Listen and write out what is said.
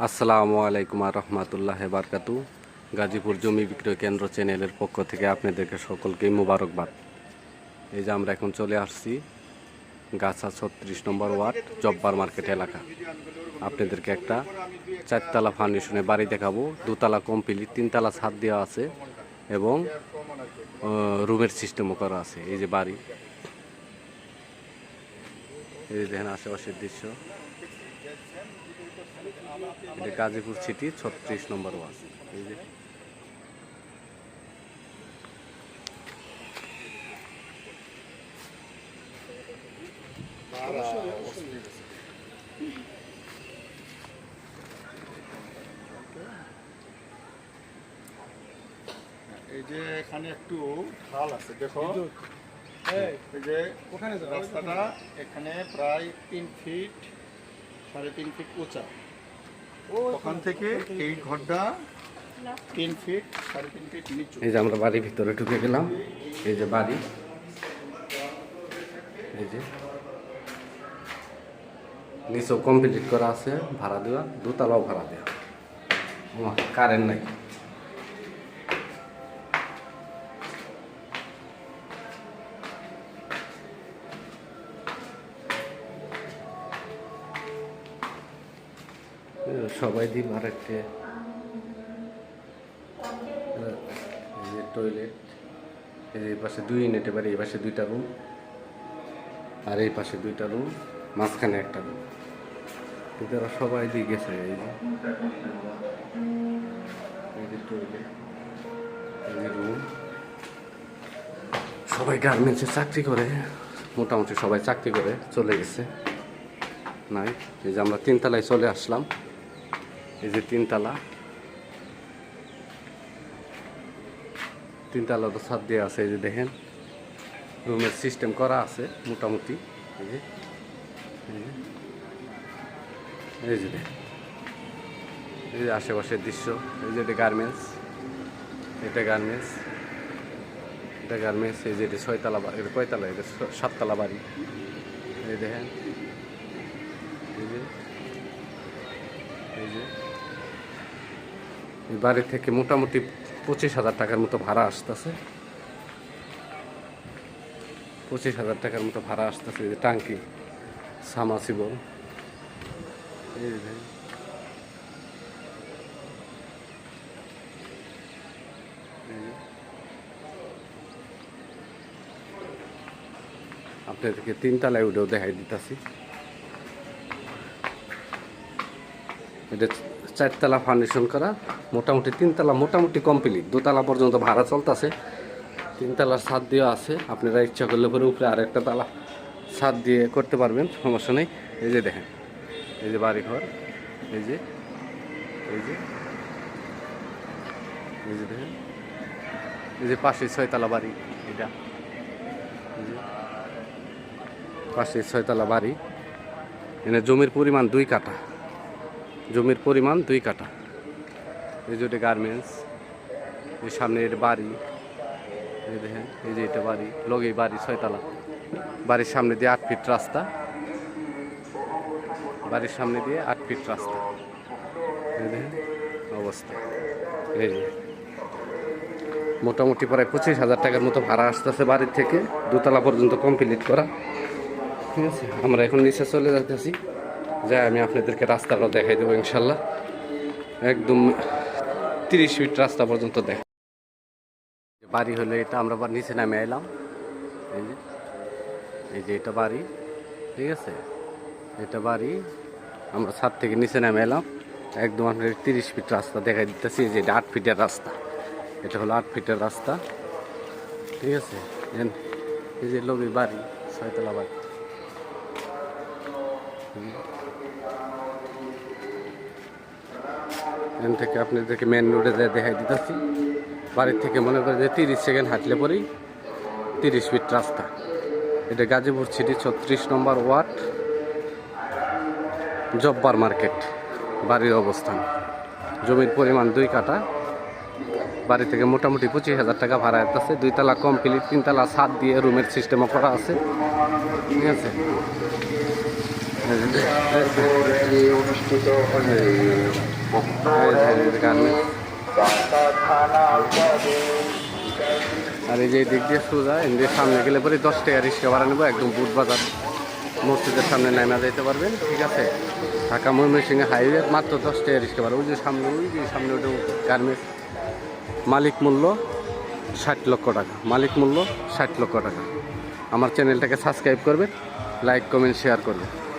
আসসালামু আলাইকুম রহমতুল্লাহ বারকাতু। গাজীপুর জমি বিক্রয় কেন্দ্র চ্যানেলের পক্ষ থেকে আপনাদেরকে সকলকে মোবারকবাদ। এই যে আমরা এখন চলে আসছি গাছা ছত্রিশ নম্বর ওয়ার্ড, জব্বার মার্কেট এলাকা। আপনাদেরকে একটা চারতলা ফাউন্ডেশনে বাড়ি দেখাবো। দুতলা কমপ্লিট, তিনতলা ছাদ দেওয়া আছে এবং রুমের সিস্টেমও করা আছে। এই যে বাড়ি। এই দেখেন আশেপাশের দৃশ্য। এটা গাজীপুর সিটি ছত্রিশ নম্বর ওয়ার্ড। এই যে। এই যে এখানে একটু ঢাল আছে দেখো। এই যে ওখানে রাস্তাটা এখানে প্রায় তিন ফিট সাড়ে তিন ফিট উঁচা। ওখান থেকে এই ঘরটা তিন ফিট এই যে আমরা বাড়ির ভিতরে ঢুকে গেলাম। এই যে বাড়ি। এই যে। নিচেও কমপ্লিট করা আছে, ভাড়া দেওয়া। দুতলাও ভাড়া দেওয়া। কারেন্ট নাই। সবাই আর একটা টয়লেট এই পাশে দুই ইউনিট এবারে এই পাশে দুইটা রুম আর এই পাশে দুইটা রুম মাঝখানে একটা রুম এরা সবাই দিয়ে গেছে, এই যে। টয়লেট রুম সবাই গার্মেন্টসে চাকরি করে, মোটামুটি সবাই চাকরি করে, চলে গেছে। নাই, এই যে আমরা তিনতলায় চলে আসলাম। এই যে তিনতলা। তিনতলা তো ছাদ দিয়ে আছে, এই যে দেখেন। রুমের সিস্টেম করা আছে, মোটামুটি। এই যে এই যে এই যে আশেপাশের দৃশ্য, এই যে এটা গার্মেন্টস এটা গার্মেন্টস এটা গার্মেন্টস এই যে এটা ছয়তলা বাড়ি এটা কয়তলা? এটা সাততলা বাড়ি। এই দেখেন। এই যে এই যে বাড়ি থেকে মোটামুটি পঁচিশ হাজার টাকার মতো ভাড়া আসতেছে। পঁচিশ হাজার টাকার মতো ভাড়া আসতেছে যে টাঙ্কি সামাসিবল। আপনাদেরকে তিনতলায় উঠেও দেখাই দিতেছি। এটা চারতলা ফাউন্ডেশন করা, মোটামুটি তিনতলা, মোটামুটি কমপ্লিট দোতলা পর্যন্ত ভাড়া চলতেছে। তিনতলার ছাদ দেওয়া আছে। আপনারা ইচ্ছা করলে পরে উপরে আরেকটা তালা ছাদ দিয়ে করতে পারবেন, সমস্যা নেই। এই যে দেখেন, এই যে বাড়ি ঘর এই যে এই যে এই যে দেখেন, এই যে পাশে ছয়তলা বাড়ি, এটা। পাশে ছয়তলা বাড়ি। এখানে জমির পরিমাণ দুই কাঠা। জমির পরিমাণ দুই কাঠা। এই যে গার্মেন্টস এই সামনে এটা বাড়ি, এই দেখেন, এই যে এটা বাড়ি, লগে বাড়ি ছয়তলা। বাড়ির সামনে দিয়ে আট ফিট রাস্তা। বাড়ির সামনে দিয়ে আট ফিট রাস্তা। এই দেখেন অবস্থা। এই যে মোটামুটি প্রায় পঁচিশ হাজার টাকার মতো ভাড়া আসতেছে বাড়ির থেকে। দোতলা পর্যন্ত কমপ্লিট করা। ঠিক আছে? আমরা এখন নিচে চলে যাচ্ছি যাই, আমি আপনাদেরকে রাস্তাটা দেখাই দেবো ইনশাল্লাহ। একদম তিরিশ ফিট রাস্তা পর্যন্ত দেখ বাড়ি হলে এটা, আমরা আবার নিচে নামে এলাম এই যে এই যে এটা বাড়ি, ঠিক আছে? এটা বাড়ি, আমরা ছাদ থেকে নিচে নামে এলাম একদম আপনার তিরিশ ফিট রাস্তা দেখাই দিতেছি যে এটা আট ফিটের রাস্তা। এটা হলো আট ফিটের রাস্তা, ঠিক আছে? এই যে লবি বাড়ি, ছয়তলা বাড়ি। এখান থেকে আপনাদেরকে মেন রোডে যায় দেখাই দিতেছি বাড়ির থেকে মনে করেন যে তিরিশ সেকেন্ড হাঁটলে পরেই তিরিশ ফিট রাস্তা এটা গাজীপুর সিটি ছত্রিশ নম্বর ওয়ার্ড জব্বার মার্কেট বাড়ির অবস্থান জমির পরিমাণ দুই কাটা বাড়ি থেকে মোটামুটি পঁচিশ হাজার টাকা ভাড়া আছে দুইতলা কমপ্লিট তিনতলা ছাদ দিয়ে রুমের সিস্টেমও করা আছে ঠিক আছে অনুষ্ঠিত আর এই যে দিক দিয়ে সোজা এমনি সামনে গেলে পরে দশ টাকা রিক্সা ভাড়া নেব, একদম বুট বাজার। মসজিদের সামনে নামা যেতে পারবেন, ঠিক আছে? ঢাকা ময়মনসিংহে হাইওয়ে মাত্র দশ টাকা রিক্সা ভাড়া। ওই যে সামনে, ওই যে সামনে ওটা গার্মেন্টস। মালিক মূল্য ষাট লক্ষ টাকা। মালিক মূল্য ষাট লক্ষ টাকা। আমার চ্যানেলটাকে সাবস্ক্রাইব করবেন, লাইক, কমেন্ট, শেয়ার করবেন।